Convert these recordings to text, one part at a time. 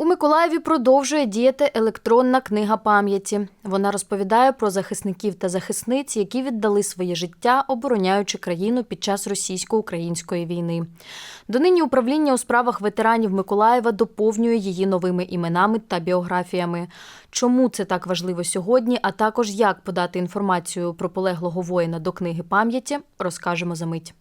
У Миколаєві продовжує діяти електронна книга пам'яті. Вона розповідає про захисників та захисниць, які віддали своє життя, обороняючи країну під час російсько-української війни. Донині управління у справах ветеранів Миколаєва доповнює її новими іменами та біографіями. Чому це так важливо сьогодні, а також як подати інформацію про полеглого воїна до книги пам'яті, розкажемо за мить.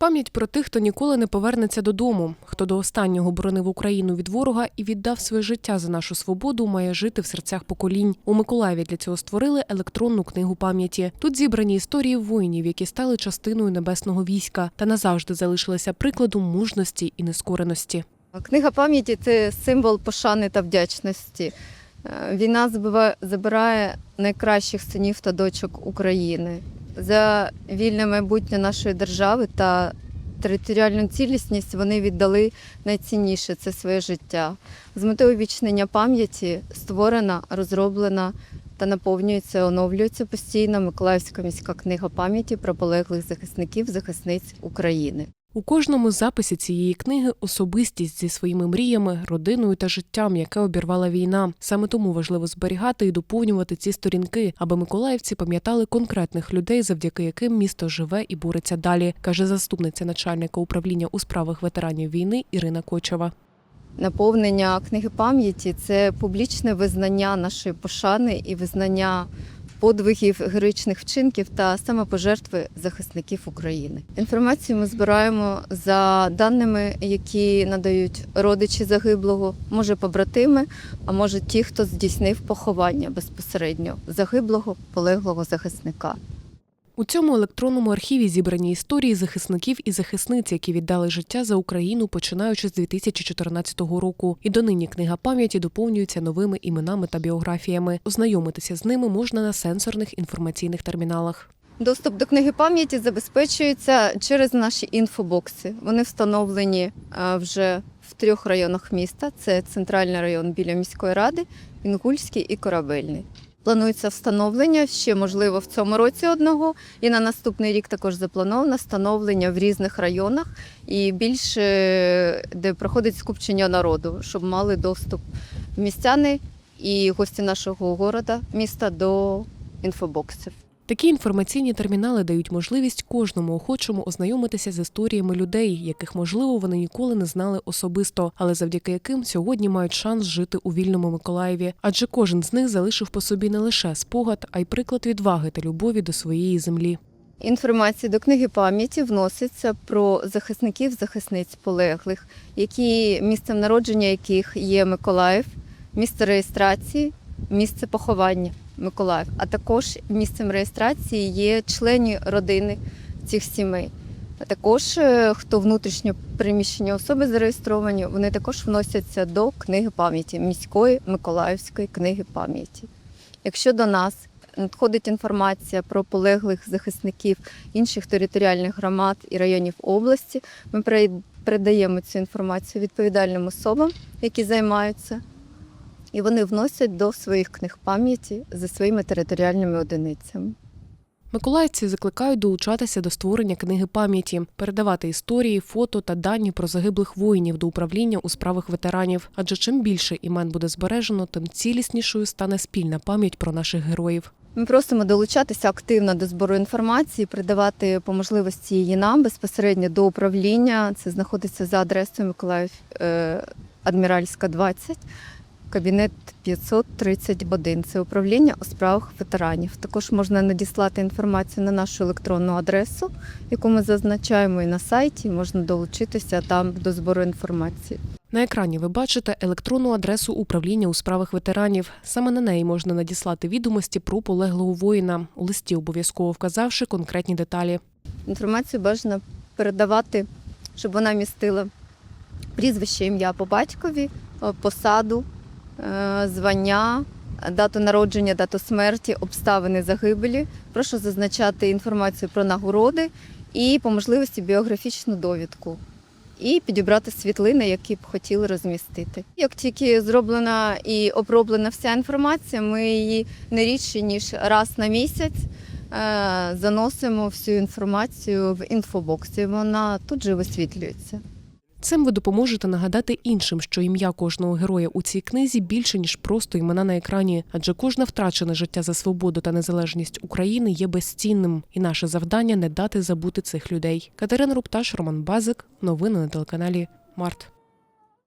Пам'ять про тих, хто ніколи не повернеться додому, хто до останнього боронив Україну від ворога і віддав своє життя за нашу свободу, має жити в серцях поколінь. У Миколаєві для цього створили електронну книгу пам'яті. Тут зібрані історії воїнів, які стали частиною небесного війська та назавжди залишилися прикладом мужності і нескореності. Книга пам'яті це символ пошани та вдячності. Е, Війна забирає найкращих синів та дочок України за вільне майбутнє нашої держави та територіальну цілісність. Вони віддали найцінніше це своє життя. З метою вічнення пам'яті створена, розроблена та наповнюється, оновлюється постійно Миколаївська міська книга пам'яті про полеглих захисників, захисниць України. У кожному записі цієї книги особистість зі своїми мріями, родиною та життям, яке обірвала війна. Саме тому важливо зберігати і доповнювати ці сторінки, аби миколаївці пам'ятали конкретних людей, завдяки яким місто живе і бореться далі, каже заступниця начальника управління у справах ветеранів війни Ірина Кочева. Наповнення книги пам'яті це публічне визнання нашої пошани і визнання подвигів, героїчних вчинків та самопожертви захисників України. Інформацію ми збираємо за даними, які надають родичі загиблого, може побратими, а може ті, хто здійснив поховання безпосередньо загиблого полеглого захисника. У цьому електронному архіві зібрані історії захисників і захисниць, які віддали життя за Україну, починаючи з 2014 року. І донині книга пам'яті доповнюється новими іменами та біографіями. Ознайомитися з ними можна на сенсорних інформаційних терміналах. Доступ до книги пам'яті забезпечується через наші інфобокси. Вони встановлені е, вже в трьох районах міста: це центральний район біля міської ради, Інгульський і Корабельний. Планується встановлення ще можливо в цьому році одного, і на наступний рік також заплановано встановлення в різних районах і більше де проходить скупчення народу, щоб мали доступ містяни і гості нашого города, міста до інфобоксів. Такі інформаційні термінали дають можливість кожному охочому ознайомитися з історіями людей, яких можливо вони ніколи не знали особисто, але завдяки яким сьогодні мають шанс жити у вільному Миколаєві. Адже кожен з них залишив по собі не лише спогад, а й приклад відваги та любові до своєї землі. Інформація до книги пам'яті вноситься про захисників, захисниць полеглих, які місцем народження яких є Миколаїв, місце реєстрації, місце поховання Миколаїв, а також місцем реєстрації є члені родини цих сімей. А також е, хто внутрішньо переміщені особи зареєстровані, вони також вносяться до книги пам'яті міської Миколаївської книги пам'яті. Якщо до нас надходить інформація про полеглих захисників інших територіальних громад і районів області, ми передаємо цю інформацію відповідальним особам, які займаються, і вони вносять до своїх книг пам'яті за своїми територіальними одиницями. Миколаївці закликають долучатися до створення книги пам'яті, передавати історії, фото та дані про загиблих воїнів до управління у справах ветеранів. Адже чим більше імен буде збережено, тим ціліснішою стане спільна пам'ять про наших героїв. Ми просимо долучатися активно до збору інформації, передавати по можливості її нам безпосередньо до управління. Це знаходиться за адресою Миколаїв е, Адміральська 20, кабінет 531. Це управління у справах ветеранів. Також можна надіслати інформацію на нашу електронну адресу, яку ми зазначаємо і на сайті. Можна долучитися там до збору інформації. На екрані ви бачите електронну адресу управління у справах ветеранів. Саме на неї можна надіслати відомості про полеглого воїна, у листі обов'язково вказавши конкретні деталі. Інформацію бажано передавати, щоб вона містила прізвище, ім'я по батькові, е, посаду, звання, дату народження, дату смерті, обставини загибелі. Прошу зазначати інформацію про нагороди і по можливості біографічну довідку. І підібрати світлини, які б хотіли розмістити. Як тільки зроблена і оброблена вся інформація, ми її не рідше ніж раз на місяць е, заносимо всю інформацію в інфобоксі. Вона тут же висвітлюється. Цим ви допоможете нагадати іншим, що ім'я кожного героя у цій книзі більше ніж просто імена на екрані, адже кожне втрачене життя за свободу та незалежність України є безцінним, і наше завдання не дати забути цих людей. Катерина Рупташ, Роман Базик. Новини на телеканалі Март.